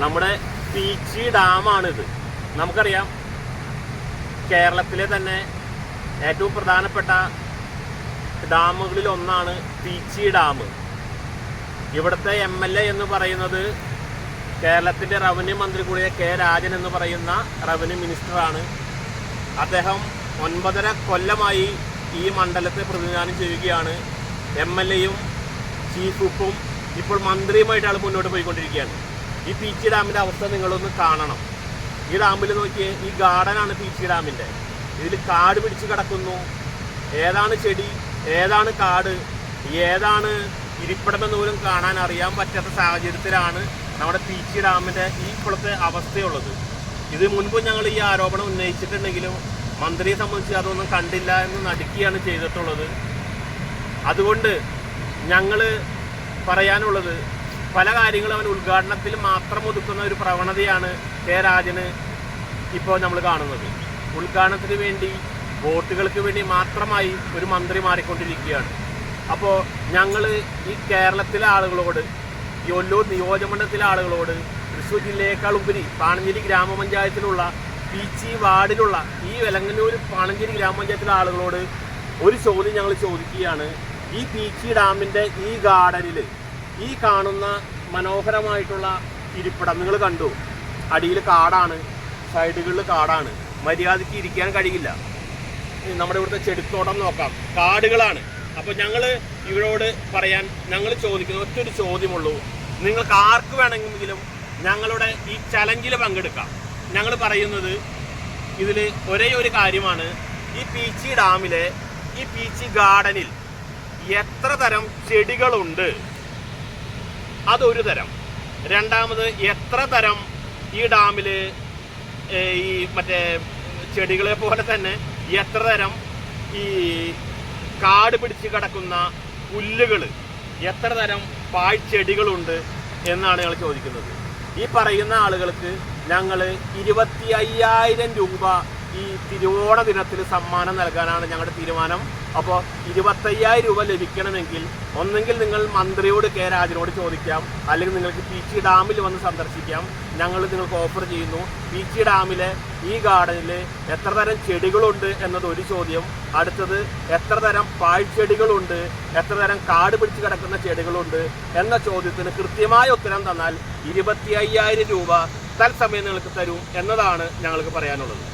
നമ്മുടെ പീച്ചി ഡാമാണിത്. നമുക്കറിയാം കേരളത്തിലെ തന്നെ ഏറ്റവും പ്രധാനപ്പെട്ട ഡാമുകളിൽ ഒന്നാണ് പീച്ചി ഡാം. ഇവിടുത്തെ എം എൽ എ എന്ന് പറയുന്നത് കേരളത്തിന്റെ റവന്യൂ മന്ത്രി കൂടിയ കെ രാജൻ എന്ന് പറയുന്ന റവന്യൂ മിനിസ്റ്ററാണ്. അദ്ദേഹം ഒൻപതര കൊല്ലമായി ഈ മണ്ഡലത്തെ പ്രതിനിധാനം ചെയ്യുകയാണ്. എം എൽ എയും ചീഫ് ഉപ്പും ഇപ്പോൾ മന്ത്രിയുമായിട്ടാണ് മുന്നോട്ട് പോയിക്കൊണ്ടിരിക്കുകയാണ്. ഈ പീച്ചി ഡാമിന്റെ അവസ്ഥ നിങ്ങളൊന്ന് കാണണം. ഈ ഡാമിൽ നോക്കിയേ ഈ ഗാർഡനാണ് പീച്ചി ഡാമിന്റെ. ഇതിൽ കാട് പിടിച്ച് കിടക്കുന്നു. ഏതാണ് ചെടി? ഏതാണ് കാട്? ഏതാണ് ഇരിപ്പിടമെന്ന് പോലും കാണാൻ അറിയാൻ പറ്റാത്ത സാഹചര്യത്തിലാണ് നമ്മുടെ പീച്ചി ഡാമിന്റെ ഈ ഇപ്പോഴത്തെ അവസ്ഥയുള്ളത്. ഇത് മുൻപ് ഞങ്ങൾ ഈ ആരോപണം ഉന്നയിച്ചിട്ടുണ്ടെങ്കിലും മന്ത്രിയെ സംബന്ധിച്ച് അതൊന്നും കണ്ടില്ല എന്ന് നടുക്കിയാണ് ചെയ്തിട്ടുള്ളത്. അതുകൊണ്ട് ഞങ്ങൾ പറയാനുള്ളത് പല കാര്യങ്ങളും അവൻ ഉദ്ഘാടനത്തിൽ മാത്രം ഒതുക്കുന്ന ഒരു പ്രവണതയാണ് കെ രാജന് ഇപ്പോൾ നമ്മൾ കാണുന്നത്. ഉദ്ഘാടനത്തിന് വേണ്ടി വോട്ടുകൾക്ക് വേണ്ടി മാത്രമായി ഒരു മന്ത്രി മാറിക്കൊണ്ടിരിക്കുകയാണ്. അപ്പോൾ ഞങ്ങൾ ഈ കേരളത്തിലെ ആളുകളോട് ഈ ഒല്ലൂർ നിയോജകമണ്ഡലത്തിലെ ആളുകളോട് തൃശ്ശൂർ ജില്ലയേക്കാൾ ഉപരി പാണഞ്ചേരി ഗ്രാമപഞ്ചായത്തിലുള്ള പീച്ചി വാർഡിലുള്ള ഈ വെലങ്ങന്നൂർ പാണഞ്ചേരി ഗ്രാമപഞ്ചായത്തിലെ ആളുകളോട് ഒരു ചോദ്യം ഞങ്ങൾ ചോദിക്കുകയാണ്. ഈ പീച്ചി ഡാമിന്റെ ഈ ഗാർഡനിൽ ഈ കാണുന്ന മനോഹരമായിട്ടുള്ള ഇരിപ്പിടം നിങ്ങൾ കണ്ടു. അടിയിൽ കാടാണ് സൈഡുകളിൽ കാടാണ്. മര്യാദയ്ക്ക് ഇരിക്കാൻ കഴിയില്ല. നമ്മുടെ ഇവിടുത്തെ ചെടിത്തോട്ടം നോക്കാം. കാടുകളാണ്. അപ്പോൾ ഞങ്ങൾ ഇവരോട് പറയാൻ ഞങ്ങൾ ചോദിക്കുന്ന ഒറ്റൊരു ചോദ്യമുള്ളൂ. നിങ്ങൾക്ക് ആർക്ക് വേണമെങ്കിലും ഞങ്ങളുടെ ഈ ചലഞ്ചിൽ പങ്കെടുക്കാം. ഞങ്ങൾ പറയുന്നത് ഇതിൽ ഒരേ ഒരു കാര്യമാണ്. ഈ പീച്ചി ഡാമിലെ ഈ പീച്ചി ഗാർഡനിൽ എത്ര തരം ചെടികളുണ്ട്? അതൊരു തരം. രണ്ടാമത് എത്ര തരം ഈ ഡാമിൽ ഈ മറ്റേ ചെടികളെ പോലെ തന്നെ എത്ര തരം ഈ കാട് പിടിച്ച് കിടക്കുന്ന പുല്ലുകൾ എത്ര തരം പാഴ്ചെടികളുണ്ട് എന്നാണ് ഞങ്ങൾ ചോദിക്കുന്നത്. ഈ പറയുന്ന ആളുകൾക്ക് ഞങ്ങൾ ഇരുപത്തി അയ്യായിരം രൂപ ഈ തിരുവോണ ദിനത്തിൽ സമ്മാനം നൽകാനാണ് ഞങ്ങളുടെ തീരുമാനം. അപ്പോൾ ഇരുപത്തയ്യായിരം രൂപ ലഭിക്കണമെങ്കിൽ ഒന്നെങ്കിൽ നിങ്ങൾ മന്ത്രിയോട് കെ രാജനോട് ചോദിക്കാം. അല്ലെങ്കിൽ നിങ്ങൾക്ക് പീച്ചി ഡാമിൽ വന്ന് സന്ദർശിക്കാം. ഞങ്ങൾ നിങ്ങൾക്ക് ഓഫർ ചെയ്യുന്നു. പീച്ചി ഡാമിലെ ഈ ഗാർഡനിൽ എത്ര തരം ചെടികളുണ്ട് എന്നത് ഒരു ചോദ്യം. അടുത്തത് എത്ര തരം പാഴ്ചെടികളുണ്ട് എത്ര തരം കാട് പിടിച്ച് കിടക്കുന്ന ചെടികളുണ്ട്? എന്ന ചോദ്യത്തിന് കൃത്യമായ ഉത്തരം തന്നാൽ ഇരുപത്തി അയ്യായിരം രൂപ തത്സമയം നിങ്ങൾക്ക് തരും എന്നതാണ് ഞങ്ങൾക്ക് പറയാനുള്ളത്.